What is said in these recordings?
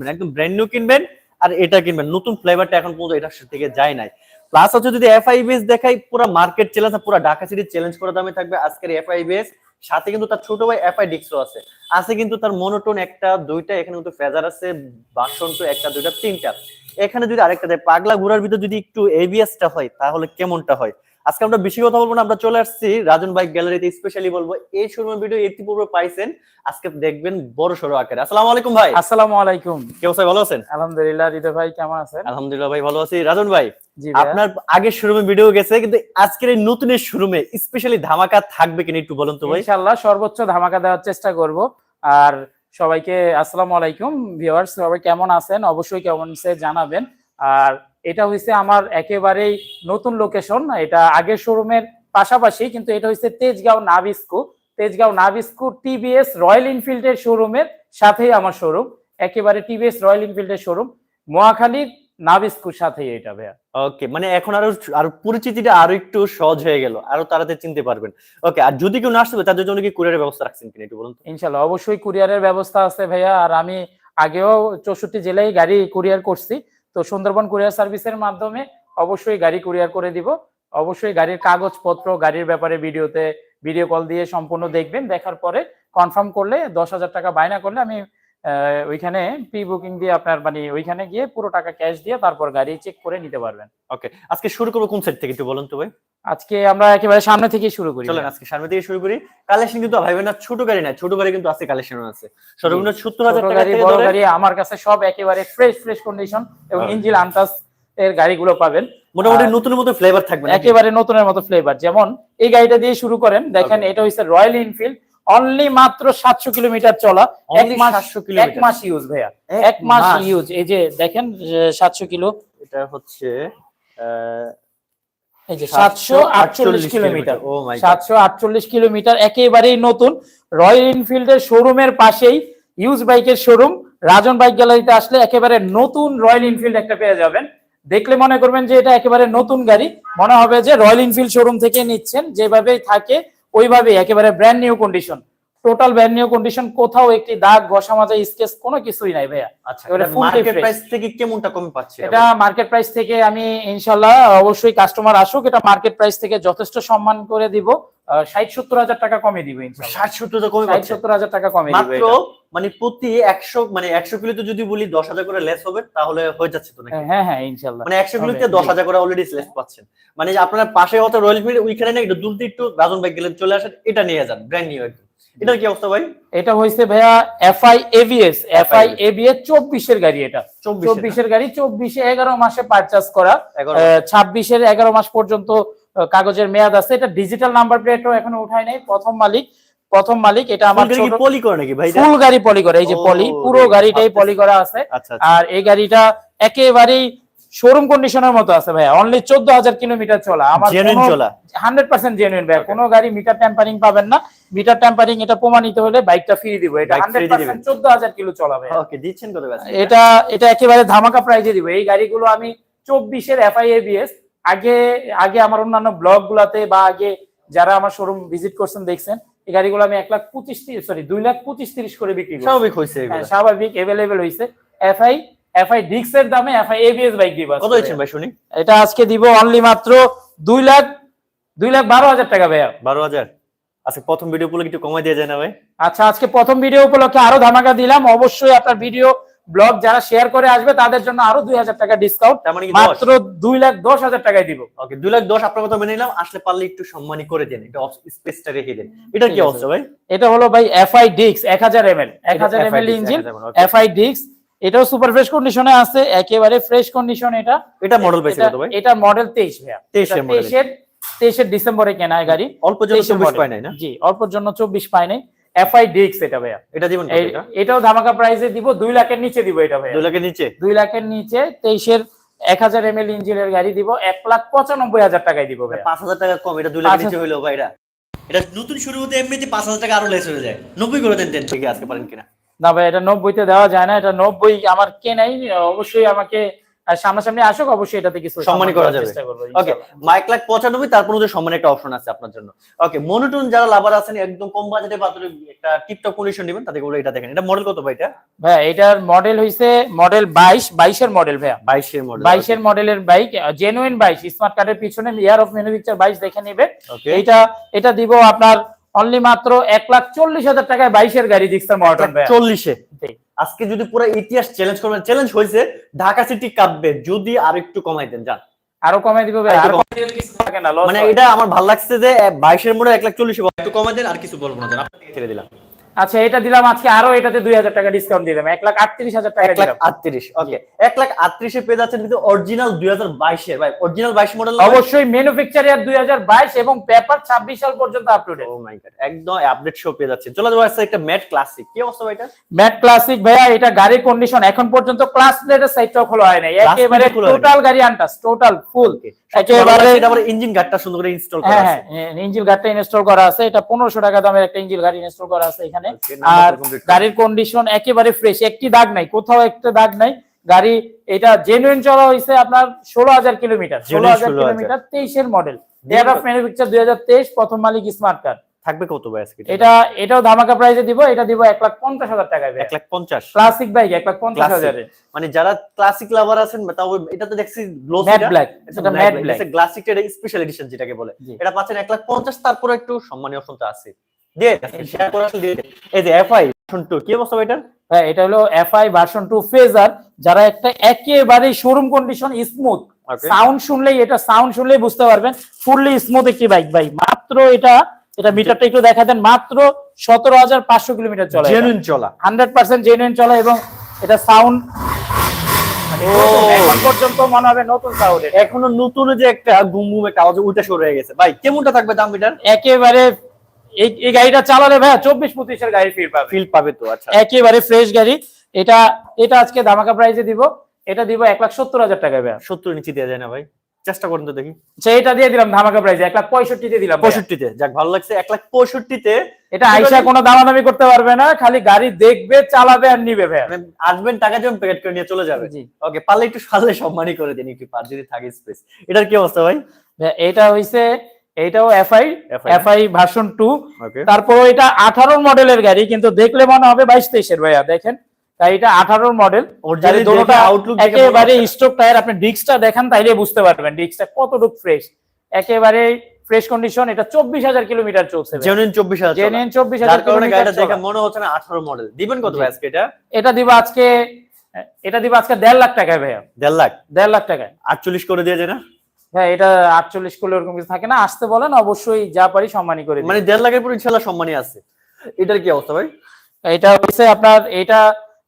মানে একদম brand new কিনবেন আর এটা কিনবেন। নতুন ফ্লেভারটা এখন পর্যন্ত এটার থেকে যায় নাই। প্লাস হচ্ছে যদি এফআইবিএস দেখাই, পুরো মার্কেট চ্যালেঞ্জ পুরো ঢাকা সিটি চ্যালেঞ্জ করে দামে থাকবে আজকের এফআইবিএস সাথে কিন্তু তার ছোট ভাই এফআই ডিক্সও আছে। আছে কিন্তু তার মনোটোন একটা, দুইটা, এখানে কিন্তু ফেজার আছে, বাসন তো একটা, দুইটা, তিনটা। এখানে যদি আরেকটা দেয়, পাগলা ঘোড়ার ভিতরে যদি একটু এবিএসটা হয়, তাহলে কেমনটা হয়? আজকে আমরা বেশি কথা বলব না আমরা চলে আসছি রাজন বাইক গ্যালারিতে স্পেশালি বলব। এই শোরুমের ভিডিও ইতিপূর্বে পাইছেন আজকে দেখবেন বড় সড়ো আকারে। আসসালামু আলাইকুম ভাই। আসসালামু আলাইকুম। কি অবস্থা ভালো আছেন? আলহামদুলিল্লাহ হৃদয় ভাই কেমন আছেন? আলহামদুলিল্লাহ ভাই ভালো আছি। রাজন ভাই। আপনার আগের শোরুমে ভিডিও গেছে কিন্তু আজকের এই নতুনের শোরুমে স্পেশালি ধামাকা থাকবে কিনা একটু বলুন তো ভাই। ইনশাআল্লাহ সর্বোচ্চ ধামাকা দেওয়ার চেষ্টা করব। আর সবাইকে আসসালামু আলাইকুম ভিউয়ার্স সবাই কেমন আছেন? অবশ্যই কেমন আছে জানাবেন। আর এটা হইছে আমার একেবারেই নতুন লোকেশন এটা আগের শোরুমের পাশাপাশি কিন্তু এটা হইছে Tejgaon Nabisco Tejgaon Nabisco TVS Royal এনফিল্ডের শোরুমের সাথেই আমার শোরুম একেবারে টিভিএস রয়্যাল এনফিল্ডের শোরুম মহাখালীর নাবিস্কুর সাথেই এটা ভাইয়া। ওকে মানে এখন আরও আর পরিচিতিটা আরও একটু সহজ হয়ে গেল আরও তাড়াতাড়ি চিনতে পারবেন। ওকে আর যদি কেউ না আসতে তাদের জন্য কি কুরিয়ারের ব্যবস্থা রাখছেন কিনা একটু বলুন তো? ইনশাল্লাহ অবশ্যই কুরিয়ারের ব্যবস্থা আছে ভাইয়া। আর আমি আগেও চৌষট্টি জেলায় গাড়ি কুরিয়ার করছি। তো সুন্দরবন কুরিয়ার সার্ভিসের মাধ্যমে অবশ্যই গাড়ি কুরিয়ার করে দিব। অবশ্যই গাড়ির কাগজপত্র, গাড়ির ব্যাপারে ভিডিওতে ভিডিও কল দিয়ে সম্পূর্ণ দেখবেন। দেখার পরে কনফার্ম করলে দশ হাজার টাকা বায়না করলে আমি ওইখানে প্রি বুকিং দিয়ে আপনার মানে ওইখানে গিয়ে পুরো টাকা ক্যাশ দিয়ে তারপর গাড়ি চেক করে নিতে পারবেন। ওকে আজকে শুরু করব কোন সাইড থেকে একটু বলুন তো ভাই? আজকে আমরা একেবারে সামনে থেকে শুরু করি। চলেন আজকে সামনে থেকে শুরু করি। কালেকশন কিন্তু ভাইবেন না ছোট গাড়ি না ছোট গাড়ি কিন্তু আছে কালেকশন আছে। সর্বনিম্ন সত্তর হাজার ছোট টাকা গাড়ি বড় গাড়ি আমার কাছে সব একেবারে ফ্রেশ ফ্রেশ কন্ডিশন এবং হ্যাঁ। ইঞ্জিন আনটাস এর গাড়িগুলো পাবেন। মোটামুটি নতুন নতুন ফ্লেভার থাকবে? একেবারে নতুনের মতো ফ্লেভার যেমন এই গাড়িটা দিয়ে শুরু করেন দেখেন এটা হচ্ছে রয়্যাল এনফিল্ড অনলি মাত্র সাতশো কিলোমিটার চলা। এক মাস এক মাস ইউজ ভাইয়া। এক মাস। ইউজ এই যে দেখেন সাতশো কিলো। এটা হচ্ছে সাতশো আটচল্লিশ কিলোমিটার। সাতশো আটচল্লিশ কিলোমিটার একেবারেই নতুন। রয়্যাল এনফিল্ডের শোরুমের পাশেই ইউজ বাইকের শোরুম রাজন বাইক গ্যালারিতে আসলে একেবারে নতুন রয়্যাল এনফিল্ড একটা পেয়ে যাবেন। দেখলে মনে করবেন যে এটা একেবারে নতুন গাড়ি। মনে হবে যে রয়্যাল এনফিল্ড শোরুম থেকে নিচ্ছেন। যেভাবেই থাকে ওইভাবেই একেবারে brand new condition total brand new condition কোথাও একটি দাগ ঘষা মাজা স্কেচ কোনো কিছুই নাই ভাইয়া। আচ্ছা full মার্কেট প্রাইস থেকে কেমনটা কমে পাচ্ছে? এটা মার্কেট প্রাইস থেকে আমি ইনশাল্লাহ অবশ্যই কাস্টমার আসুক এটা মার্কেট প্রাইস থেকে যথেষ্ট সম্মান করে দিব। ষাট সত্তর হাজার টাকা কমে দিব ইনশাল্লাহ ষাট সত্তর কমে ষাট পাচ্ছে। সত্তর হাজার টাকা কমে দিব মাত্র মানে প্রতি একশো মানে একশো কিলোতে যদি বলি দশ হাজার করে লেস হবে তাহলে হয়ে যাচ্ছে তো নাকি? হ্যাঁ হ্যাঁ ইনশাল্লাহ মানে একশো কিলোতে। হাজার করে অলরেডি লেস পাচ্ছেন। মানে আপনার পাশে হয়তো রয়্যাল এনফিল্ড ওইখানে না একটু দূর দিয়ে একটু রাজন বাইক গেলে চলে আসেন এটা নিয়ে যান ব্র্যান্ড নিউ একদম। এটার কি অবস্থা ভাই? এটা হয়েছে ভাইয়া এফআই এবিএস এফআই এবিএস চব্বিশের গাড়ি এটা। চব্বিশ চব্বিশের গাড়ি চব্বিশে এগারো মাসে পারচেস করা। এগারো ছাব্বিশের এগারো মাস পর্যন্ত কাগজের মেয়াদ আছে। এটা ডিজিটাল নাম্বার প্লেটও এখনও উঠায় নাই। প্রথম মালিক প্রথম মালিক এটা আমার পলি করে নাকি ভাই ফুল গাড়ি পলি করা। এই যে পলি পুরো গাড়িটাই পলি করা আছে আচ্ছা। আচ্ছা আর এই গাড়িটা একেবারেই শোরুম কন্ডিশনের মতো আছে ভাইয়া। অনলি চোদ্দ হাজার কিলোমিটার চলা। আমার জেনুইন চলা। হান্ড্রেড পার্সেন্ট জেনুইন ভাইয়া। কোনো গাড়ি মিটার ট্যাম্পারিং পাবেন না। মিটার ট্যাম্পারিং এটা প্রমাণিত হলে বাইকটা ফ্রি দিব। এটা হান্ড্রেড পার্সেন্ট চোদ্দ হাজার কিলো চলা ওকে দিচ্ছেন কত এটা এটা একেবারে ধামাকা প্রাইজে দিব। এই গাড়িগুলো আমি চব্বিশের এফআইএবিএস আগে আগে আমার অন্যান্য ব্লগ গুলাতে বা আগে যারা আমার শোরুম ভিজিট করছেন দেখছেন এই গাড়িগুলো আমি এক লাখ পঁচিশ সরি দুই লাখ পঁচিশ তিরিশ করে বিক্রি স্বাভাবিক হয়েছে হ্যাঁ, স্বাভাবিক এভেলেবেল হয়েছে এফআই এফআই ডিক্স এর দামে এফআই এবিএস বাইক দিব কত হয়েছেন ভাই শুনি? এটা আজকে দিব অনলি মাত্র দুই লাখ দুই লাখ বারো হাজার টাকা ভাইয়া। বারো হাজার? আচ্ছা প্রথম ভিডিও গুলো একটু কমাই দিয়ে যায় না ভাই? আচ্ছা আজকে প্রথম ভিডিও উপলক্ষে আরও ধামাকা দিলাম। অবশ্যই আপনার ভিডিও ব্লগ যারা শেয়ার করে আসবে তাদের জন্য আরও দুই হাজার টাকা ডিসকাউন্ট তার মানে মাত্র দুই লাখ দশ হাজার টাকায় দিব। ওকে দুই লাখ দশ আপনার কথা মেনে নিলাম। আসলে পারলে একটু সম্মানই করে দেন এটা স্পেসটা রেখে দেন। এটা কি অবস্থা ভাই? এটা হলো ভাই এফআই ডিক্স এক হাজার এম এল এক হাজার এম এল ইঞ্জিন এফআই ডিক্স এটাও সুপার ফ্রেশ কন্ডিশনে আছে একেবারে ফ্রেশ কন্ডিশন এটা। এটা মডেল পাইছে এটা- কত ভাই? এটা মডেল তেইশ ভাইয়া। 23 এর model। তেইশের তেইশের ডিসেম্বরে কেনা এই গাড়ি। অল্প জন্য 23 এর চব্বিশ পায় নাই না? জি অল্পর জন্য চব্বিশ পায় নাই। এফআই ডিক্স এটা ভাইয়া। এটা দিবেন এটা? এটাও ধামাকা প্রাইসে দিব দুই লাখের নিচে দিব এটা ভাইয়া। দুই লাখের নিচে? দুই লাখের নিচে তেইশের এক হাজার এম এল ইঞ্জিনের গাড়ি দিব এক লাখ পঁচানব্বই হাজার টাকায় দিব ভাইয়া। পাঁচ হাজার টাকা কম এটা দুই লাখের পাঁচ নিচে হইল ভাই এটা এটা নতুন শুরু হতে এমনিতে পাঁচ হাজার টাকা আরও লেস হয়ে যায়। নব্বই করে দেন দেন। থেকে আজকে পারেন কিনা। না ভাই এটা নব্বইতে দেওয়া যায় না এটা নব্বই আমার কে নাই অবশ্যই আমাকে সামনাসামনি আসুক অবশ্যই এটাতে কিছু সম্মানী করা যাবে। চেষ্টা করব ওকে। এক লাখ পঁচানব্বই তারপর ওদের সম্মানের একটা অপশন আছে আপনার জন্য। ওকে মনোটন যারা লাভার আছেন একদম কম বাজেটে পাত্র একটা টিপটপ কন্ডিশন নেবেন তাদের করে এটা দেখেন। এটা মডেল কত ভাই এটা? ভাইয়া এটার মডেল হইছে মডেল বাইশ বাইশের মডেল ভাইয়া। বাইশের মডেল বাইশের মডেলের বাইক জেনুইন বাইশ স্মার্ট কার্ডের পিছনে ইয়ার অফ ম্যানুফ্যাকচার বাইশ দেখে নিবে। এইটা এটা দিব আপনার অনলি মাত্র এক লাখ চল্লিশ হাজার টাকায় বাইশের গাড়ি দিচ্ছে চল্লিশে। আজকে যদি পুরো ইতিহাস চ্যালেঞ্জ করবেন চ্যালেঞ্জ হয়েছে ঢাকা সিটি কাঁপবে যদি আর একটু কমাই দেন যান। আরও কমাই দিব ভাই আর কিছু থাকে না মানে এটা আমার ভালো লাগছে যে বাইশের মোড়ে এক লাখ চল্লিশে একটু কমাই দেন আর কিছু বলব না ছেড়ে দিলাম। আচ্ছা এটা দিলাম আজকে আরও এটাতে দুই হাজার টাকা ডিসকাউন্ট দিলাম এক লাখ আটত্রিশ হাজার টাকা এক লাখ আটত্রিশ ওকে এক লাখ আটত্রিশে পেয়ে যাচ্ছেন কিন্তু অরিজিনাল দুই হাজার বাইশের। ভাই অরিজিনাল বাইশ মডেল অবশ্যই ম্যানুফ্যাকচার ইয়ার দুই হাজার বাইশ এবং পেপার ছাব্বিশ সাল পর্যন্ত ও মাই গড একদম আপডেট শো পেয়ে যাচ্ছে চলে যাব একটা ম্যাট ক্লাসিক কি অবস্থা ভাই এটা? ম্যাট ক্লাসিক ভাইয়া এটা গাড়ির কন্ডিশন এখন পর্যন্ত ক্লাস প্লেটের সাইডটাও খোলা হয় নাই। একেবারে। টোটাল গাড়ি আনটাস টোটাল ফুল একেবারে ইঞ্জিন গার্ডটা সুন্দর করে ইনস্টল করা হ্যাঁ আছে। হ্যাঁ ইঞ্জিন গাড়িটা ইনস্টল করা আছে। এটা টাকা দামের একটা ইঞ্জিন ইনস্টল করা আছে এখানে। আর গাড়ির কন্ডিশন একেবারে ফ্রেশ একটি দাগ নাই কোথাও একটা দাগ নাই। গাড়ি এটা জেনুইন চলা হয়েছে আপনার ষোলো হাজার কিলোমিটার। ষোলো হাজার 16,000 কিলোমিটার তেইশের মডেল অফ ম্যানুফ্যাকচার প্রথম মালিক স্মার্ট কার্ড থাকবে কত ভাই আজকে এটা এটাও ধামাকা প্রাইসে দিব এটা দিব এক লাখ পঞ্চাশ হাজার টাকায় এক লাখ পঞ্চাশ। ক্লাসিক বাইক এক লাখ পঞ্চাশ হাজারে। মানে যারা ক্লাসিক লাভার আছেন তাও এটা তো দেখছি ম্যাট ব্ল্যাক এটা ম্যাট ব্ল্যাক ক্লাসিক এর স্পেশাল এডিশন যেটাকে বলে। এটা পাচ্ছেন এক লাখ পঞ্চাশ তারপরে একটু সম্মানীয় অপশন তো আছে। দিয়ে শেয়ার করে এই যে এফআই টু কি অবস্থা এটার? হ্যাঁ এটা হলো এফআই ভার্সন টু ফেজার যারা একটা একেবারে শোরুম কন্ডিশন স্মুথ. সাউন্ড শুনলেই এটা সাউন্ড শুনলেই বুঝতে পারবেন। ফুললি স্মুথ একটি বাইক ভাই। মাত্র এটা এটা মিটারটা একটু দেখা দেন মাত্র সতেরো হাজার পাঁচশো কিলোমিটার চলে জেনুইন চলা। হান্ড্রেড পার্সেন্ট জেনুইন চলে এবং এটা সাউন্ড এখন পর্যন্ত মনে হবে নতুন সাউন্ড এখনও নতুন যে একটা গুম গুম একটা আওয়াজ উঠে শুরু হয়ে গেছে। ভাই কেমনটা থাকবে দাম এটার একেবারে এই গাড়িটা চালালে ভাই চব্বিশ পঁচিশের গাড়ি পাবে। ফিল পাবে তো আচ্ছা। একেবারে ফ্রেশ গাড়ি। এটা এটা আজকে ধামাকা প্রাইসে দিব। এটা দিব এক লাখ সত্তর হাজার টাকা ভাই সত্তর নিচে দেওয়া যায় না ভাই। চেষ্টা করুন তো দেখি। এটা দিয়ে দিলাম ধামাকা প্রাইসে এক লাখ পঁয়ষট্টিতে দিলাম পঁয়ষট্টিতে যাক ভালো লাগছে। এক লাখ পঁয়ষট্টিতে এটা আইসা কোনো দামাদামি করতে পারবে না খালি গাড়ি দেখবে চালাবে আর নিবে ভাইয়া। মানে আসবেন টাকা যেমন প্যাকেট করে নিয়ে চলে যাবে। জি। ওকে পারলে একটু সালে সম্মানই করে দিন একটু পার যদি থাকে স্পেস এটার কি অবস্থা ভাই? এটা হইছে এইটাও এফআই এফআই ভার্সন টু তারপর এটা আঠারো মডেলের গাড়ি কিন্তু দেখলে মনে হবে বাইশ তেইশের ভাইয়া দেখেন। তাই এটা আঠারোর মডেল দেখে মনে একেবারে স্টক টায়ার আপনি ডিস্কটা দেখেন তাইলে বুঝতে পারবেন। ডিস্কটা কতটুকু ফ্রেশ একেবারে ফ্রেশ কন্ডিশন এটা চব্বিশ হাজার কিলোমিটার চলছে জেনুইন চব্বিশ হাজার জেনুইন চব্বিশ হাজার গাড়িটা দেখে মনে হচ্ছে না আঠারো মডেল দিবেন কত আজকে এটা? এটা দিব আজকে এটা দিব আজকে দেড় লাখ টাকায় ভাইয়া। দেড় লাখ? দেড় লাখ টাকায়। আটচল্লিশ করে দিয়ে যায় না? হ্যাঁ এটা আটচল্লিশ করলে ওরকম কিছু থাকে না। আসতে বলেন অবশ্যই যা পারি সম্মানী করে মানে দেড় লাখের পর ইনশাল্লাহ সম্মানই আছে। এটার কি অবস্থা ভাই? এটা হচ্ছে আপনার এটা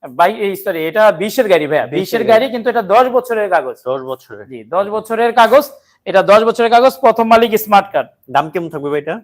বাই সরি এটা বিশের গাড়ি ভাইয়া। 20 বিশের গাড়ি। কিন্তু এটা দশ বছরের কাগজ। দশ বছরের। জি দশ বছরের কাগজ। এটা দশ বছরের কাগজ প্রথম মালিক স্মার্ট কার্ড দাম কেমন থাকবে ভাই এটা?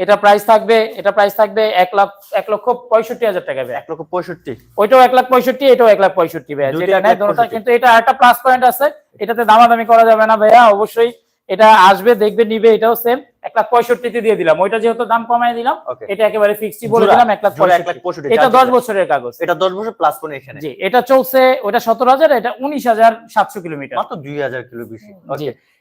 এটা প্রাইস থাকবে এটা প্রাইস থাকবে এক লাখ এক লক্ষ পঁয়ষট্টি হাজার টাকা এক লক্ষ পঁয়ষট্টি। ওইটাও এক লাখ পঁয়ষট্টি এটাও এক লাখ পঁয়ষট্টি ভাইয়া। যেটা নেয় 65 কিন্তু এটা একটা প্লাস পয়েন্ট আছে। এটাতে দামাদামি করা যাবে না ভাইয়া অবশ্যই। এটা আসবে দেখবে নিবে এটাও সেম এক লাখ পঁয়ষট্টিতে দিয়ে দিলাম। ওইটা যেহেতু দাম কমাই দিলাম এটা একেবারে ফিক্সড বলে দিলাম এক লাখ জোড়া এক লাখ পঁয়ষট্টি পঁয়ষট্টি এটা দশ বছরের কাগজ। এটা দশ বছর প্লাস কোন এখানে জি এটা চলছে ওটা সতেরো হাজার এটা উনিশ হাজার সাতশো কিলোমিটার। মাত্র দুই হাজার কিলো বেশি।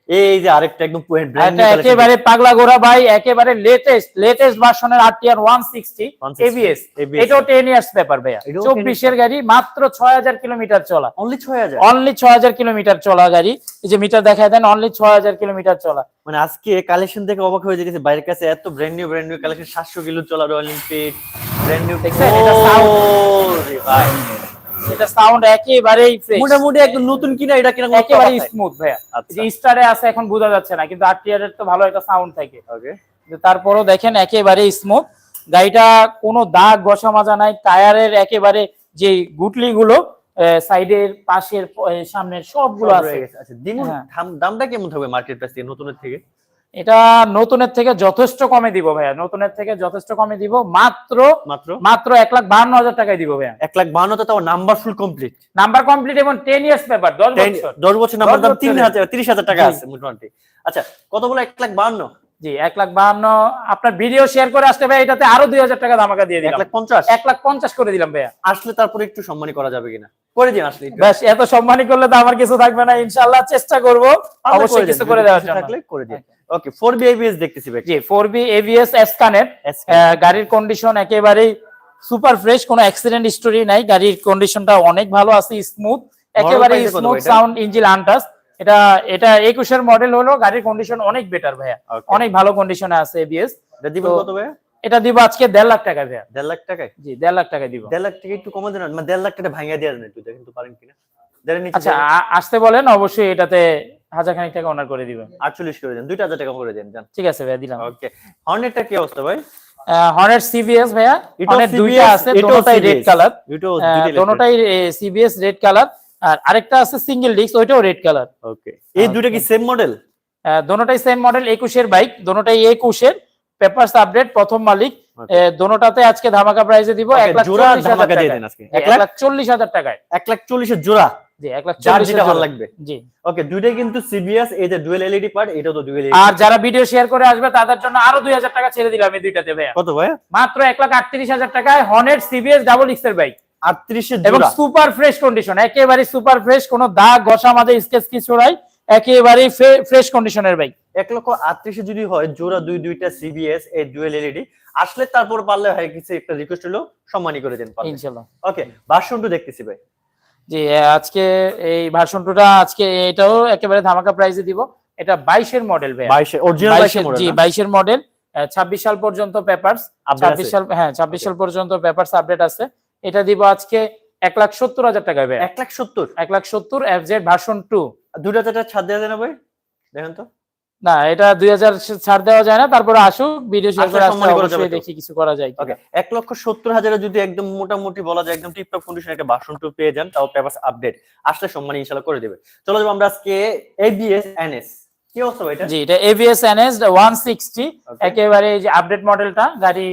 এই যে আরেকটা একদম ব্র্যান্ড এটা একেবারে পাগলা ভাই একেবারে লেটেস্ট লেটেস্ট ভার্সনের আরটিআর 160 এবিএস এটাও টেন ইয়ার্স পেপার ভাইয়া। এটাও 10 চব্বিশের গাড়ি মাত্র ছয় হাজার কিলোমিটার চলা। অনলি ছয় হাজার? অনলি ছয় হাজার কিলোমিটার চলা গাড়ি। এই যে মিটার দেখা দেন অনলি ছয় হাজার কিলোমিটার চলা। মানে আজকে কালেকশন দেখে অবাক হয়ে যেতেছে বাইরের কাছে এত brand new brand new collection সাতশো কিলো চলা রয়্যাল এনফিল্ড ব্র্যান্ড নিউ? এটা sound। ভাই। এটা সাউন্ড একেবারেই ফ্রেশ মোটামুটি একদম নতুন কিনা এটা কিনা একেবারে স্মুথ ভাইয়া। আচ্ছা। যে স্টারে আছে এখন বোঝা যাচ্ছে না কিন্তু আরটিআর এর তো ভালো একটা সাউন্ড থাকে। ওকে তারপরও দেখেন একেবারে স্মুথ গাড়িটা কোনো দাগ ঘষা মাজা নাই টায়ারের একেবারে যে গুটলি গুলো সাইডের পাশের সামনের সবগুলো আছে। আচ্ছা দিন হ্যাঁ। দামটা কেমন থাকবে মার্কেট প্রাইস থেকে নতুনের থেকে? এটা নতুনের থেকে যথেষ্ট কমে দিব ভাইয়া নতুনের থেকে যথেষ্ট কমে দিব মাত্র মাত্র? মাত্র এক লাখ বাহান্ন হাজার টাকায় দিব ভাইয়া। এক লাখ বাহান্ন তাও number full complete number complete এবং টেন ইয়ার্স পেপার দশ বছর। দশ বছর নাম্বার দাম তিন হাজার তিরিশ হাজার টাকা আছে মোটামুটি। আচ্ছা কত বলে এক লাখ বাহান্ন? জি এক লাখ বাহান্ন আপনার ভিডিও শেয়ার করে আসলে ভাই এটাতে আরও দুই হাজার টাকা ধামাকা দিয়ে এক দিলাম লাখ পঞ্চাশ? এক লাখ পঞ্চাশ করে দিলাম ভাইয়া। আসলে তারপরে একটু সম্মানী করা যাবে কিনা? করে দিন আসলে ব্যাস এত সম্মানী করলে তো আমার কিছু থাকবে না চেষ্টা করব। অবশ্যই কিছু করে দেওয়ার জন্য। থাকলে করে দিন। ওকে ফোর বি এবিএস দেখতেছি ভাই। জি এভিএস এসকানেট গাড়ির কন্ডিশন একেবারেই সুপার ফ্রেশ কোনো অ্যাক্সিডেন্ট হিস্টোরি নাই। গাড়ির কন্ডিশনটা অনেক ভালো আছে স্মুথ একেবারে স্মুথ সাউন্ড ইঞ্জিন আনটাস এটা এটা একুশের মডেল হলো গাড়ির কন্ডিশন অনেক বেটার ভাইয়া। অনেক ভালো কন্ডিশনে আছে এবিএস এটা কত ভাই এটা দিব আজকে দেড় লাখ টাকা ভাইয়া। দেড় লাখ টাকায়? জি দেড় লাখ টাকা দিব। দেড় লাখ টাকা একটু কমে দেন না, মানে দেড় লাখ টাকা ভাঙিয়ে দিয়ে দেন একটু দেখেন তো পারেন কিনা। আচ্ছা আসতে বলেন অবশ্যই এটাতে হাজার খানিক টাকা অনার করে দিবেন। আটচল্লিশ করে দেন দুইটা হাজার টাকা করে দেন ঠিক আছে ভাইয়া দিলাম। ওকে হর্নেটটা কি অবস্থা ভাই? হর্নেট সিবিএস ভাইয়া। হর্নেট দুইটা আছে এটাও দুটোটাই রেড কালার দুটো দোনোটাই সিবিএস রেড কালার আর আরেকটা আছে সিঙ্গেল ডিস্ক ওইটাও রেড কালার ওকে এই দুটো কি সেম মডেল দোনোটাই সেম মডেল একুশের বাইক দোনোটাই একুশের। পেপারস আপডেট প্রথম মালিক. দোনোটাতে আজকে ধামাকা প্রাইসে দিব এক লাখ চল্লিশ হাজার টাকায়। দেন আজকে। জি, এক লাখ চল্লিশ হাজার টাকায়। এক লাখ চল্লিশের জোড়া। জি এক লাখ যার চল্লিশ ভালো লাগবে। জি। ওকে দুইটাই কিন্তু সিবিএস এই যে ডুয়েল এলইডি পার্ট এটাও তো ডুয়েল আর যারা ভিডিও শেয়ার করে আসবে তাদের জন্য আরও দুই হাজার টাকা ছেড়ে দিলাম এই দুইটাতে ভাইয়া। কত ভাই মাত্র এক লাখ আটত্রিশ হাজার টাকায় হর্নেট সিবিএস ডাবল এক্সের বাইক এবং সুপার ফ্রেশ কন্ডিশন একেবারে সুপার ফ্রেশ কোনো দাগ ঘষা মাঝে স্কেচ কিছু নাই একেবারে ফ্রেশ কন্ডিশনের বাইক এক লক্ষ আটত্রিশে যদি হয় জোড়া দুই দুইটা সিবিএস এই ডুয়েল এলইডি আসলে তারপর পারলে হয় কিছু একটা রিকোয়েস্ট হলো সম্মানী করে দেন ইনশাল্লাহ। ওকে ভার্সন টু দেখতেছি ভাই। জি আজকে এই ভার্সন টুটা আজকে এটাও একেবারে ধামাকা প্রাইসে দিব। এটা বাইশের মডেল ভাই বাইশে অরিজিনাল জি বাইশের মডেল ছাব্বিশ সাল পর্যন্ত পেপারস ছাব্বিশ সাল হ্যাঁ ছাব্বিশ সাল পর্যন্ত পেপারস আপডেট আছে। এটা দিব আজকে এক লাখ সত্তর হাজার টাকা এক লাখ সত্তর? এক লাখ সত্তর এফ জেড ভার্সন টু দুটা চারটা ছাড় দেওয়া যায় না ভাই? দেখেন তো। না এটা দুই হাজার ছাড় দেওয়া যায় না তারপরে আসুক ভিডিও শেয়ার করে আসলে তো। দেখি কিছু করা যায় ওকে এক লক্ষ সত্তর হাজারে যদি একদম মোটামুটি বলা যায় একদম টিপটপ কন্ডিশন একটা ভার্সন টু পেয়ে যান তাও পেপারস আপডেট আসলে সম্মান ইনশাল্লাহ করে দেবে। চলো যাব আমরা আজকে এবিএস এনএস কি অবস্থা এটা? জি এটা ABS NS one sixty Okay. একেবারে এই যে আপডেট মডেলটা গাড়ি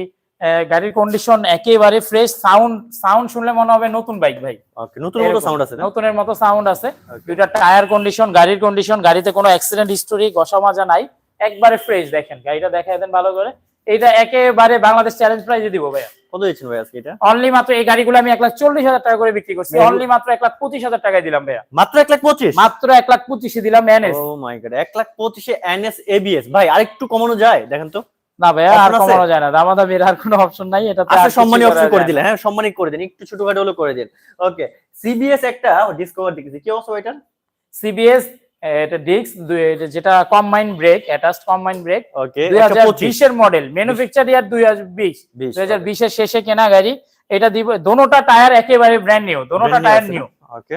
গাড়ির কন্ডিশন একেবারে ফ্রেশ সাউন্ড সাউন্ড শুনলে মনে হবে নতুন বাইক ভাই। ওকে নতুন মতো সাউন্ড আছে নতুনের মতো সাউন্ড আছে। দুইটা টায়ার কন্ডিশন গাড়ির কন্ডিশন গাড়িতে কোনো অ্যাক্সিডেন্ট হিস্টোরি ঘষা মাজা নাই। একবারে ফ্রেশ দেখেন গাড়িটা দেখাই দেন ভালো করে। এইটা একেবারে বাংলাদেশ চ্যালেঞ্জ প্রাইজে দিব ভাইয়া। কত দিচ্ছেন ভাই আজকে এটা? অনলি মাত্র এই গাড়িগুলো আমি এক লাখ চল্লিশ হাজার টাকা করে বিক্রি করছি। অনলি মাত্র এক লাখ পঁচিশ হাজার টাকায় দিলাম ভাইয়া। মাত্র এক লাখ পঁচিশ? মাত্র এক লাখ পঁচিশে দিলাম এনএস ও মাই গড এক লাখ পঁচিশে এনএস এবিএস ভাই আরেকটু কমানো যায় দেখেন তো। না ভাইয়া আর? কমানো যায় না। দামাদামির আর কোনো অপশন নাই এটা আচ্ছা সম্মানী অপশন করে দিলে হ্যাঁ সম্মানী করে দিন একটু ছোটখাটো হলো করে দিন ওকে সিবিএস একটা ডিসকভার দেখেছি। কি অবস্থা এটা সিবিএস এটা ডিক্স যেটা combine brake attached combine brake okay দুই হাজার বিশের মডেল ম্যানুফ্যাকচার ইয়ার দুই হাজার বিশ। দুই হাজার বিশের শেষে কেনা গাড়ি এটা দিব দোনোটা টায়ার একেবারে ব্র্যান্ড নিউ দোনোটা টায়ার নিউ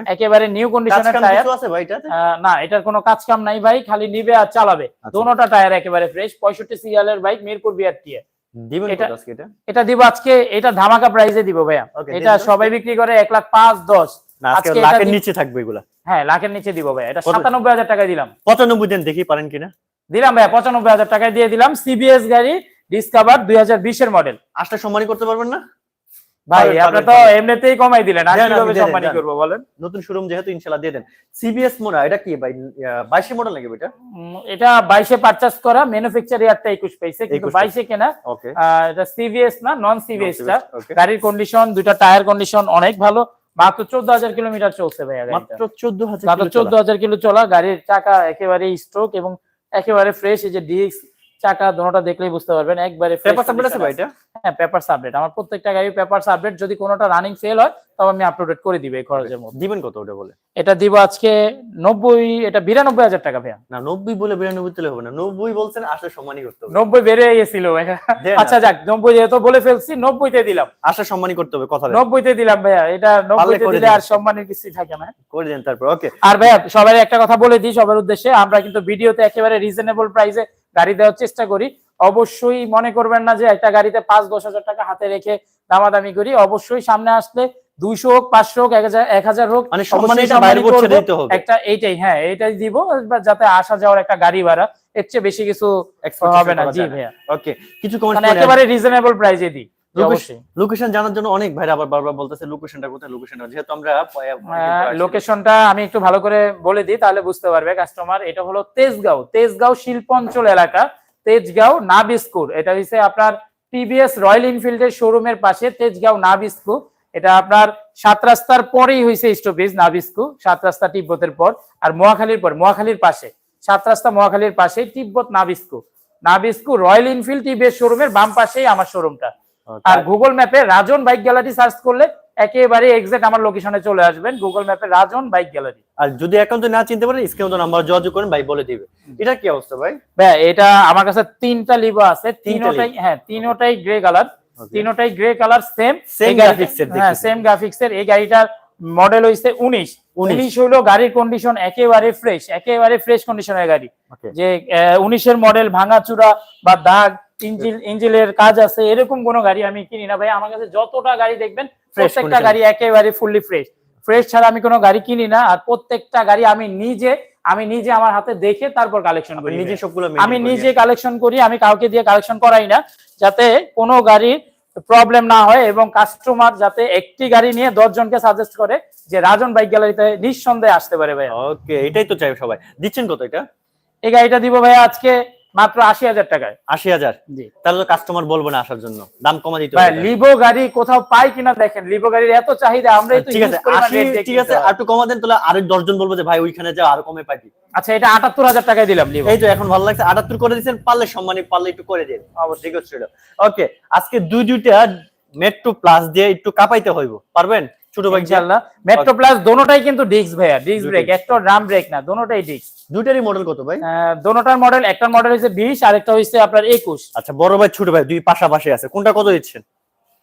একেবারে নিউ কন্ডিশনের টায়ার আছে ভাই এটাতে? না এটার কোনো কাজ কাম নাই ভাই খালি নিবে আর চালাবে। আচ্ছা। দোনোটা টায়ার একেবারে ফ্রেশ পঁয়ষট্টি সিরিয়ালের বাইক মিরপুর বিআরটি দিবেন এটা- কত আজকে এটা? এটা দিব আজকে এটা ধামাকা প্রাইসে দিব ভাইয়া। এটা সবাই বিক্রি করে এক লাখ পাঁচ দশ। না আজকে আজকে লাখের নিচে থাকবে এগুলা। হ্যাঁ লাখের নিচে দিব ভাইয়া। এটা কত? সাতানব্বই হাজার টাকায় দিলাম। পঁচানব্বই দিন দেখি পারেন কিনা। দিলাম ভাইয়া পঁচানব্বই হাজার টাকায় দিয়ে দিলাম। সিবিএস গাড়ি ডিসকভার দুই হাজার বিশের মডেল আসলে সম্মানী করতে পারবেন না? ভাই আপনি তো এমনিতেই কমাই দিলেন। আর কীভাবে সম্মানী। করব বলেন? নতুন শোরুম যেহেতু ইনশাল্লাহ দিয়ে দেন। সিবিএস মোনা এটা কি ভাই? বাইশে মডেল নাকি এটা এটা বাইশে পারচেস করা ম্যানুফ্যাকচার ইয়ারটা একুশ পাইছে কিন্তু 21 টা। বাইশে কেনা। এটা সিবিএস না নন সিবিএস টা। গাড়ির কন্ডিশন দুইটা টায়ার কন্ডিশন অনেক ভালো। মাত্র চোদ্দ হাজার কিলোমিটার চলছে ভাইয়া মাত্র চোদ্দ হাজার মাত্র চোদ্দ হাজার কিলো চলা গাড়ির চাকা একেবারে স্ট্রোক এবং একেবারে ফ্রেশ এই যে ডিস্ক চাকা দোনোটা দেখলেই বুঝতে পারবেন। একবারে পেপার সাবমিট আছে ভাই এটা হ্যাঁ আপডেট আমার প্রত্যেকটা গাড়ি আপডেট যদি কোনোটা রানিং হয় তবে আমি আপলোড করে দিবে এই খরচের মধ্যে। দিবেন কত ওটা বলে? এটা দিব আজকে নব্বই এটা বিরানব্বই হাজার টাকা ভাইয়া। না নব্বই বলে বিরানব্বই তুলে হবে না। নব্বই বলছেন আসলে সম্মানই করতে হবে। নব্বই বেড়ে গেছিল আচ্ছা যাক নব্বই যেহেতু বলে ফেলছি নব্বইতে দিলাম। আসলে সম্মানই করতে হবে কথা দেন। নব্বইতে দিলাম ভাইয়া। এটা নব্বইতে করে দিলে আর সম্মানের কিছুই থাকে না। করে দেন তারপর ওকে আর ভাইয়া সবাই একটা কথা বলে দিই সবার উদ্দেশ্যে। আমরা কিন্তু ভিডিওতে একেবারে রিজনেবল প্রাইসে গাড়ি দেওয়ার চেষ্টা করি। অবশ্যই মনে করবেন না যে একটা গাড়িতে পাঁচ দশ হাজার টাকা হাতে রেখে দামাদামি করি। অবশ্যই সামনে আসলে দুইশো হোক পাঁচশো হোক এক হাজার এক হাজার হোক মানে একটা এইটাই হ্যাঁ এইটাই দিব যাতে আসা যাওয়ার একটা গাড়ি ভাড়া। এর চেয়ে বেশি কিছু হবে না। জি ভাইয়া। ওকে কিছু মানে একেবারে রিজনেবল প্রাইসে দিই। লোকেশন জানার জন্য অনেক ভাইরা আবার বারবার বলতেছে লোকেশনটা কোথায় লোকেশনটা যেহেতু আমরা লোকেশনটা আমি একটু ভালো করে বলে দিই তাহলে বুঝতে পারবে কাস্টমার এটা হলো তেজগাঁও। তেজগাঁও শিল্পাঞ্চল এলাকা তেজগাঁও নাবিস্কুর। এটা হচ্ছে আপনার টিভিএস রয়্যাল এনফিল্ডের শোরুমের পাশে তেজগাঁও নাবিস্কু এটা আপনার সাত রাস্তার পরেই হয়েছে স্টপেজ নাবিস্কু সাত রাস্তা তিব্বতের পর আর মহাখালীর পর মহাখালীর পাশে। সাত রাস্তা মহাখালীর পাশে তিব্বত Nabisco Nabisco Royal Enfield TVS শোরুমের বাম পাশেই আমার শোরুমটা আর গুগল ম্যাপে রাজন বাইক গ্যালারি সার্চ করলে একেবারে এক্সাক্ট আমার লোকেশনে চলে আসবেন। গুগল ম্যাপে রাজন বাইক গ্যালারি। আর যদি একান্ত না চিনতে পারেন স্ক্রিনে নাম্বার যোগাযোগ করেন ভাই বলে দিবে। এটা কি অবস্থা ভাই? ভাই এটা আমার কাছে তিনটা লিভো আছে। তিনটাই হ্যাঁ তিনটাই গ্রে কালার. তিনটাই grey colour same Same graphics এর হ্যাঁ। সেম গ্রাফিক্স এর এই গাড়িটার মডেল হইছে উনিশ। 19 উনিশ হলো গাড়ির কন্ডিশন একেবারে ফ্রেশ একেবারে ফ্রেশ কন্ডিশনের গাড়ি। যে যে উনিশের মডেল ভাঙাচুরা বা দাগ ইঞ্জিন ইঞ্জিনের কাজ আছে এরকম কোনো গাড়ি আমি কিনি না। ভাই আমার কাছে যতটা গাড়ি দেখবেন প্রত্যেকটা। গাড়ি একেবারে ফুললি ফ্রেশ ফ্রেশ ছাড়া আমি কোনো গাড়ি কিনি না আর প্রত্যেকটা গাড়ি আমি নিজে আমি নিজে আমার হাতে দেখে তারপর কালেকশন করি। নিজে সবগুলো আমি নিজে কালেকশন করি আমি কাউকে দিয়ে কালেকশন করাই না যাতে কোনো গাড়ির প্রবলেম না হয় এবং কাস্টমার যাতে একটি গাড়ি নিয়ে জনকে সাজেস্ট করে যে রাজন বাইক গ্যালারিতে নিঃসন্দেহে আসতে পারে ভাই ওকে এটাই তো চাই সবাই। দিচ্ছেন কত এটা? এই গাড়িটা দিব ভাই আজকে মাত্র আশি হাজার টাকায়। আশি হাজার? জি। তাহলে তো কাস্টমার বলব না আসার জন্য। দাম কমা দিতে ভাই লিভো গাড়ি কোথাও পাই কিনা দেখেন লিভো গাড়ির এত চাহিদা আমরাই তো ঠিক আছে ঠিক আছে আর একটু কমা দেন তাহলে আরেক দশজন বলব যে ভাই ওইখানে যাও আরও কমে পাইবি। আচ্ছা এটা আটাত্তর হাজার টাকায় দিলাম এই তো এখন ভালো লাগছে আটাত্তর করে দিচ্ছেন পারলে সম্মানী পারলে একটু করে দিন। অবশ্যই। ছিল। ওকে আজকে দুই দুইটা মেট্রো প্লাস দিয়ে একটু কাপাইতে হইব পারবেন? ছোট ভাই ইনশাআল্লাহ। মেট্রো প্লাস দোনোটাই কিন্তু ডিস্ক ভাইয়া ডিস্ক ব্রেক একটা ড্রাম ব্রেক না দোনোটাই ডিস্ক দুইটারই মডেল কত ভাই? দোনোটার মডেল একটা মডেল হচ্ছে বিশ আর একটা হচ্ছে আপনার একুশ। আচ্ছা বড় ভাই ছোট ভাই দুই পাশাপাশি আছে কোনটা কত দিচ্ছেন?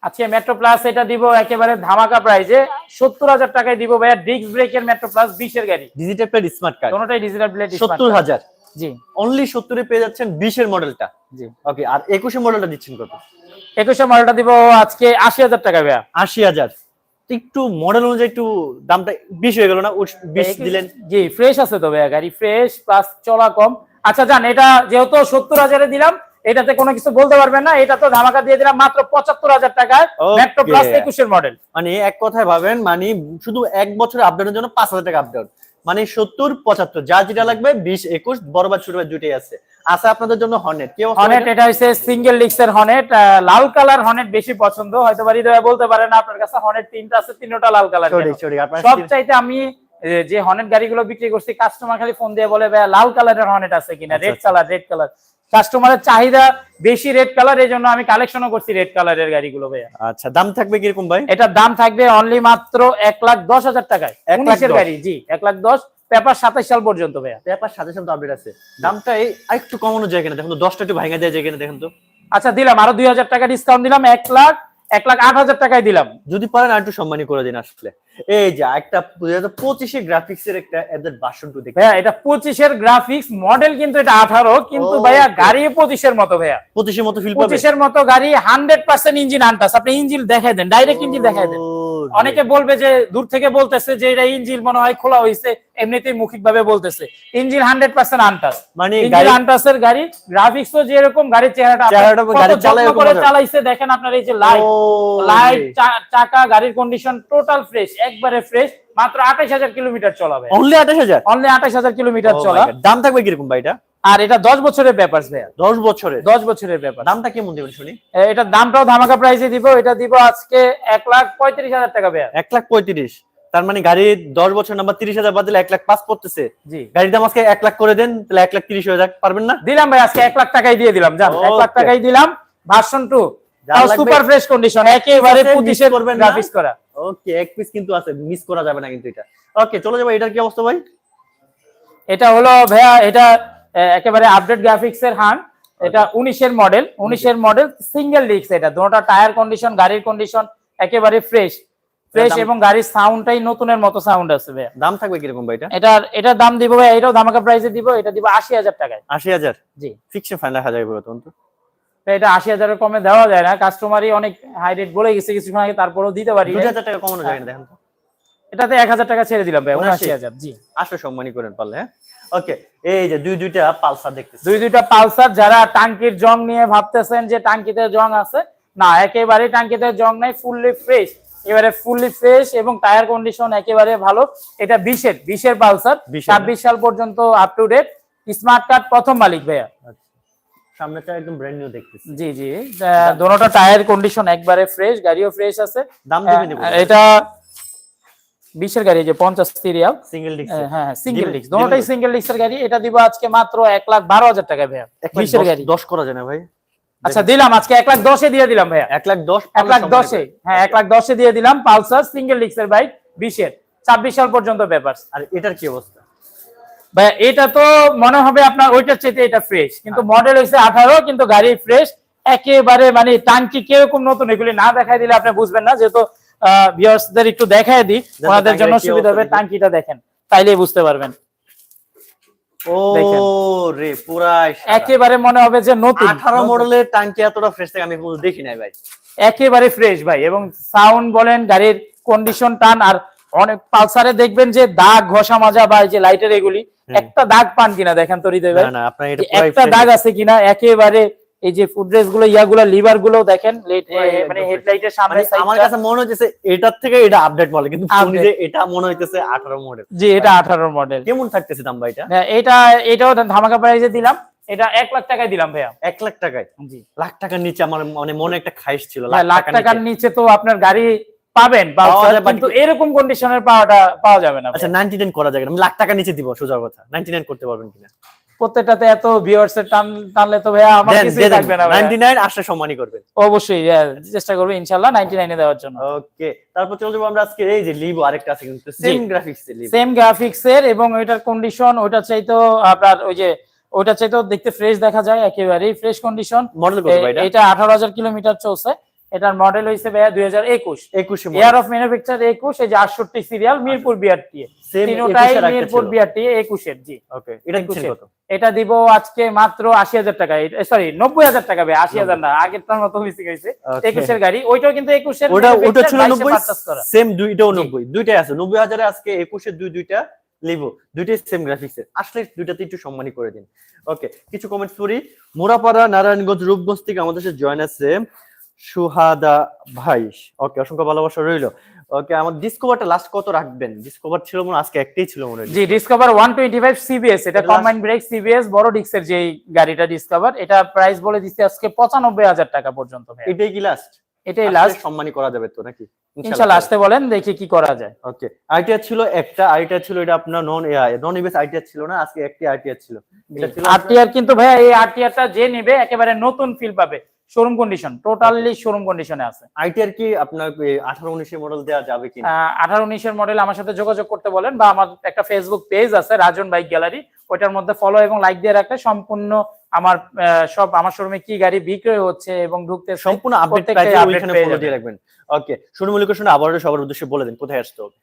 আজকে মেট্রো প্লাস এটা দিব একেবারে ধামাকা প্রাইজে সত্তর হাজার টাকায় দিব ভাইয়া ডিস্ক ব্রেকের মেট্রো প্লাস বিশের গাড়ি। ডিজিটাল প্লেট স্মার্ট কার্ড দোনোটাই ডিজিটাল প্লেট সত্তর হাজার। জি। অনলি সত্তরে পেয়ে যাচ্ছেন বিশের মডেলটা জি। ওকে আর একুশের মডেলটা দিচ্ছেন কত? একুশে মডেলটা দিব আজকে আশি হাজার টাকা ভাইয়া। আশি হাজার। একটু মডেল অনুযায়ী একটু দামটা বেশি হয়ে গেল না? বিশ দিলেন। জি ফ্রেশ আছে তবে গাড়ি ফ্রেশ প্লাস চলা কম। আচ্ছা জান এটা যেহেতু সত্তর হাজারে দিলাম এটাতে কোনো কিছু বলতে পারবেন না। এটা তো ধামাকা দিয়ে দিলাম মাত্র পঁচাত্তর হাজার টাকায়. মেট্রো প্লাস একুশের মডেল মানে এক কথায় ভাবেন মানে শুধু এক বছরের আপডেটের জন্য পাঁচ হাজার টাকা আপডেট মানে সত্তর পঁচাত্তর যা যেটা লাগবে বিশ একুশ বড় বা ছোট দুইটাই আছে। আছে আপনাদের জন্য হর্নেট কেউ হনেট এটা? হচ্ছে সিঙ্গেল লিক্সের হনেট লাল কালার হনেট বেশি পছন্দ। হয়তো বাড়ি বলতে পারেন আপনার কাছে হনেট তিনটা আছে তিনটা লাল কালার সব চাইতে আমি যে হনেট গাড়িগুলো বিক্রি করছি কাস্টমার খালি ফোন দিয়ে বলে ভাইয়া লাল কালারের হনেট আছে কিনা? আচ্ছা, রেড আচ্ছা। Colour red colour. কাস্টমারের চাহিদা বেশি রেড কালার এই জন্য আমি কালেকশনও করছি রেড কালারের গাড়িগুলো ভাইয়া। আচ্ছা দাম থাকবে কীরকম ভাই? এটার দাম থাকবে অনলি মাত্র এক লাখ দশ হাজার টাকায়। এক লাখের গাড়ি জি এক লাখ দশ পেপার সাতাশ সাল পর্যন্ত ভাইয়া। পেপার সাথে আপডেট আছে। দামটা এই একটু কমানো যায় কিনা? দেখুন তো দশটা একটু ভাঙা যায় কিনা দেখুন তো। আচ্ছা দিলাম আরও দুই হাজার টাকা ডিসকাউন্ট দিলাম এক লাখ এক লাখ আট হাজার টাকায় দিলাম। যদি পারেন আর একটু সম্মানী করে দিন আসলে। এই যে একটা পঁচিশে গ্রাফিক্স এর একটা এদের বাসন টু দেখি। ভাইয়া এটা পঁচিশের গ্রাফিক্স মডেল কিন্তু এটা আঠারো কিন্তু ভাইয়া গাড়ি পঁচিশের মতো ভাইয়া। পঁচিশের মতো ফিল পঁচিশের মতো গাড়ি হান্ড্রেড পার্সেন্ট ইঞ্জিন আনটাস আপনি ইঞ্জিন দেখাই দেন ডাইরেক্ট ইঞ্জিন দেখাই দেন। অনেকে বলবে যে দূর থেকে বলতেছে যে এটা ইঞ্জিন মনে হয় খোলা হয়েছে এমনিতেই মৌখিক ভাবে বলতেছে। Engine hundred percent untouched. মানে গাড়ি আনটাসের গাড়ি গ্রাফিক্স তো যেরকম গাড়ির চেহারাটা। চালাইছে দেখেন আপনার এই যে লাইট লাইট চাকা গাড়ির কন্ডিশন টোটাল ফ্রেশ একবারে ফ্রেশ মাত্র আঠাশ হাজার কিলোমিটার চলাবে। অনলি আঠাশ হাজার? অনলি আঠাশ হাজার কিলোমিটার Oh চলা। দাম থাকবে কীরকম ভাই এটা? আর এটা দশ বছরের ব্যাপার ভাইয়া। দশ বছরের? দশ বছরের ব্যাপার। দামটা কেমন দেবেন শুনি? এটার দামটাও ধামাকা প্রাইসে দিব এটা দিব আজকে এক লাখ পঁয়ত্রিশ হাজার টাকা ভাইয়া। এক লাখ পঁয়ত্রিশ। তার মানে গাড়ি দশ বছর নাম্বার তিরিশ হাজার বাদ দিলে এক লাখ পাঁচ পড়তেছে। জি। গাড়ির দাম আজকে এক লাখ করে দেন তাহলে এক লাখ তিরিশ যাক। পারবেন না? দিলাম ভাই আজকে এক লাখ টাকাই দিয়ে দিলাম জান। এক লাখ টাকাই দিলাম। Version two super fresh condition একেবারে আছে, করবেন না। গ্রাফিক্স করা। ওকে এক পিস কিন্তু আছে মিস করা যাবে না কিন্তু এটা। ওকে চলে যাব এটার কি অবস্থা ভাই? এটা হলো ভাইয়া এটা একেবারে আপডেট গ্রাফিক্স এর হান। এটা উনিশের মডেল উনিশের মডেল সিঙ্গেল ডিস্ক এটা। দুটোটা টায়ার কন্ডিশন গাড়ির কন্ডিশন একেবারে ফ্রেশ ফ্রেশ এবং গাড়ির সাউন্ডটাই নতুনের মতো সাউন্ড ভাইয়া। দাম থাকবে কীরকম ভাই এটা? এটার এটার দাম দিব ভাই এটাও ধামাকা প্রাইসে দিব এটা দিব আশি হাজার টাকায়। আশি হাজার? জি। ফিক্সে ফাইনাল হাজার হবে তখন তো এটা আশি হাজারের কমে দেওয়া যায় না। কাস্টমারই অনেক হাই রেট বলে গেছে কিছুক্ষণ আগে তারপরেও দিতে পারি। দুই। হাজার টাকা কমানো যায় না দেখেন তো। এটাতে এক হাজার টাকা ছেড়ে দিলাম ভাই উনআশি? হাজার জি। আসলে সম্মানী করেন পারলে হ্যাঁ? ওকে এই যে দুই দুইটা পালসার দেখতেছি। দুই দুইটা পালসার যারা টাঙ্কির জং নিয়ে ভাবতেছেন যে টাঙ্কিতে জং আছে না একেবারে টাঙ্কিতে জং নাই ফুললি ফ্রেশ এবারে ফুললি ফ্রেশ এবং টায়ার কন্ডিশন একেবারে ভালো। এটা বিশের বিশের পালসার। 20 ছাব্বিশ সাল পর্যন্ত up to date smart card প্রথম মালিক ভাইয়া। সামনেটা একদম ব্র্যান্ড নিউ দেখতেছি। জি জি দোনোটা টায়ার কন্ডিশন একবারে ফ্রেশ গাড়িও ফ্রেশ আছে। দাম এটা বিশের গাড়ি যে পঞ্চাশ সিরিয়াল সিঙ্গেল ডিস্ক হ্যাঁ সিঙ্গেল দিবেন- ডিস্ক দিবেন সিঙ্গেল ডিস্কের গাড়ি এটা দিব আজকে মাত্র এক লাখ বারো হাজার টাকা ভাইয়া বিশের গাড়ি। 10 করা যায় না ভাই। আচ্ছা দিলাম আজকে এক লাখ দশে দিয়ে দিলাম ভাইয়া। এক লাখ দশ এক লাখ দশে হ্যাঁ এক লাখ দশে দিয়ে দিলাম পালসার সিঙ্গেল ডিস্কের বাইক বিশের। ছাব্বিশ সাল পর্যন্ত ব্যাপার। আর এটার কি অবস্থা? ভাই এটা তো মনে হবে আপনার ওইটার চাইতে এটা ফ্রেশ কিন্তু মডেল হয়েছে আঠারো কিন্তু গাড়ি ফ্রেশ একেবারে মানে টাঙ্কি কীরকম নতুন এগুলি না দেখাই দিলে আপনি বুঝবেন না যেহেতু ভিউয়ার্সদের একটু দেখায় দিই। ওনাদের জন্য সুবিধা হবে। টাঙ্কিটা দেখেন। তাইলেই বুঝতে পারবেন। ও রে পুরাই একেবারে মনে হবে যে নতুন। আঠারো নতুন। মডেলের টাঙ্কি এতটা ফ্রেশ থাকে আমি দেখি নাই ভাই। একেবারে ফ্রেশ ভাই এবং সাউন্ড বলেন গাড়ির কন্ডিশন টান আর অনেক পালসারে দেখবেন যে দাগ ঘষা মাজা বা যে লাইটের এগুলি একটা দাগ পান কিনা দেখেন তো হৃদয় ভাই। না না আপনার এটা একটা দাগ আছে কিনা একেবারে এই যে ফুটরেসগুলো ইয়াগুলো লিভারগুলো দেখেন মানে হেডলাইটের সামনে মানে আমার কাছে মনে হচ্ছে এটার থেকে এটা আপডেট মডেল কিন্তু যে এটা মনে হইতেছে আঠারো মডেল জি এটা আঠারো মডেল কেমন থাকতেছে দাম ভাই এটা? এটা এটাও ধামাকা প্রাইজে দিলাম। এটা এক লাখ টাকায় দিলাম ভাইয়া। এক লাখ টাকায়? জি। লাখ টাকার নিচে আমার মানে মনে একটা খাইশ ছিল হ্যাঁ, লাখ টাকার নিচে। তো আপনার গাড়ি পাবেন কিন্তু এরকম কন্ডিশনের পাওয়াটা পাওয়া যাবে না আচ্ছা ভাইয়া। নাইনটি নাইন করা যাবে না। আমি লাখ টাকা নিচে দিব সোজা কথা। নাইনটি নাইন করতে পারবেন কিনা? প্রত্যেকটাতে এত ভিউয়ার্স এর টান টানলে তো ভাইয়া আমার কিছুই থাকবে না ভাইয়া। নাইনটি নাইন আসলে সম্মানই করবেন। অবশ্যই চেষ্টা করব ইনশাল্লাহ নাইনটি নাইনে দেওয়ার জন্য। ওকে তারপর চলে যাব আমরা আজকে এই যে লিভো আরেকটা আছে কিন্তু same graphics Livo same graphics এর এবং ওইটার কন্ডিশন ওইটা চাইতো আপনার ওই যে ওইটা চাইতো দেখতে ফ্রেশ দেখা যায় একেবারেই ফ্রেশ কন্ডিশন মডেল কত ভাই এটা? এটা আঠারো হাজার কিলোমিটার চলছে। এটার মডেল হয়েছে ভাইয়া দুই হাজার একুশ। একুশে ইয়ার অফ ম্যানুফ্যাকচার একুশ এই যে আটষট্টি সিরিয়াল মিরপুর বিআরটি তিনোটাই মিরপুর বিআরটি একুশের জি। ওকে এটা এটা দিব আজকে মাত্র আশি হাজার টাকা। সরি নব্বই হাজার টাকা ভাই আশি হাজার না আগেরটার মতো মিসিং হয়েছে Okay. একুশের গাড়ি ওইটাও কিন্তু একুশের ওটা ওটা ছিল 22 নব্বই সেম দুইটাও। নব্বই। দুইটাই আছে নব্বই হাজারে আজকে একুশে দুই দুইটা লিভো দুইটাই সেম গ্রাফিক্স এর। আসলে দুইটাতে একটু সম্মানই করে দিন। ওকে কিছু কমেন্টস করি মোরাপাড়া নারায়ণগঞ্জ রূপগঞ্জ থেকে আমাদের সাথে জয়েন আছে। সুহাদা ভাই ওকে অসংখ্য ভালোবাসা রইল। ওকে আমার ডিসকভারটা লাস্ট কত রাখবেন? ডিসকভার ছিল মনে আজকে একটাই ছিল মনে জি Discover one twenty five CBS এটা কম্বাইন ব্রেক সিবিএস বড় ডিক্সের যে গাড়িটা ডিসকভার এটা প্রাইস বলে দিচ্ছে আজকে পঁচানব্বই হাজার টাকা পর্যন্ত ভাই এটাই কি লাস্ট এটাই লাস্ট সম্মানই করা যাবে তো নাকি? ইনশাল্লাহ আসতে বলেন দেখি কি করা যায়। ওকে আইটিআর ছিল একটা আইটিআর ছিল এটা আপনার নন নন ইবেস আইটিআর ছিল না আজকে একটি আইটিআর ছিল। আরটিআর কিন্তু ভাইয়া এই আরটিআরটা যে নেবে একেবারে নতুন ফিল পাবে। শোরুম কন্ডিশন টোটালি শোরুম কন্ডিশনে আছে। আইটিআর কি আপনার আঠারো উনিশের মডেল দেওয়া যাবে কি আঠারো উনিশের মডেল আমার সাথে যোগাযোগ করতে বলেন বা আমার একটা ফেসবুক পেজ আছে রাজন বাইক গ্যালারি ওইটার মধ্যে ফলো এবং লাইক দিয়ে রাখলে সম্পূর্ণ আমার সব আমার শোরুমে কি গাড়ি বিক্রয় হচ্ছে এবং ঢুকতে সম্পূর্ণ আপডেট ফলো দিয়ে রাখবেন। ওকে শোরুম লোকেশন আবারও সবার উদ্দেশ্যে বলে দিন কোথায় আসতে হবে?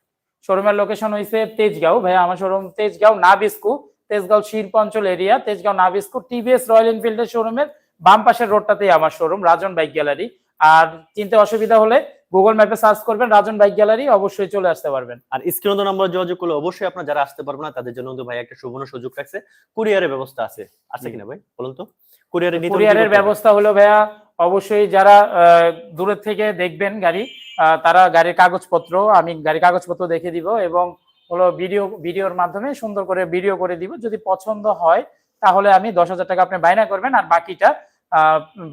শোরুমের লোকেশন হইছে তেজগাঁও। ভাই আমার শোরুম তেজগাঁও নাবিস্কু তেজগাঁও শিল্পাঞ্চল area Tejgaon Nabisco TVS Royal এনফিল্ডের শোরুমের বাম পাশের রোডটাতেই আমার শোরুম রাজন বাইক গ্যালারি। আর চিনতে অসুবিধা হলে গুগল ম্যাপে সার্চ করবেন রাজন বাইক গ্যালারি অবশ্যই চলে আসতে পারবেন। আর স্ক্রিন নম্বর যোগাযোগ করলে অবশ্যই আপনারা যারা আসতে পারবেন না তাদের জন্য ভাই একটা সুবর্ণ সুযোগ রাখছে। কুরিয়ারের ব্যবস্থা আছে। আছে কিনা ভাই? বলুন তো। কুরিয়ারের ব্যবস্থা হলো ভাইয়া অবশ্যই যারা দূরের থেকে দেখবেন গাড়ি তারা গাড়ির কাগজপত্র আমি গাড়ির কাগজপত্র দেখে দিব এবং হলো ভিডিও ভিডিওর মাধ্যমে সুন্দর করে ভিডিও করে দিব। যদি পছন্দ হয় তাহলে আমি দশ হাজার টাকা আপনি বায়না করবেন আর বাকিটা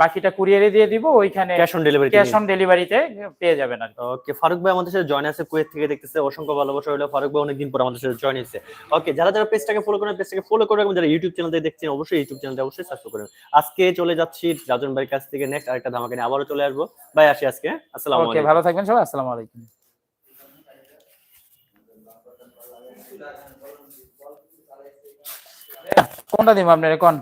বাকিটা কুরিয়ারে দিয়ে দিব ওইখানে cash on delivery cash on ডেলিভারিতে পেয়ে যাবেন আর ওকে ফারুক ভাই আমাদের সাথে জয়েন আছে কুয়েত থেকে দেখতেছে অসংখ্য ভালোবাসা হলো ফারুক ভাই অনেকদিন পর আমাদের সাথে জয়েন হয়েছে। ওকে যারা যারা পেজটাকে ফলো করেন পেজটাকে ফলো করে রাখবেন। যারা ইউটিউব চ্যানেল থেকে দেখছেন অবশ্যই ইউটিউব চ্যানেলটা অবশ্যই সাবস্ক্রাইব করবেন আজকে চলে যাচ্ছি রাজন ভাইয়ের কাছ থেকে নেক্সট আরেকটা ধামাকে নিয়ে। আবারও চলে আসব। ভাই আসি আজকে? আসসালামু ওকে ভালো থাকবেন সবাই। আসসালামু আলাইকুম। কোনটা দিব আপনার? কোন?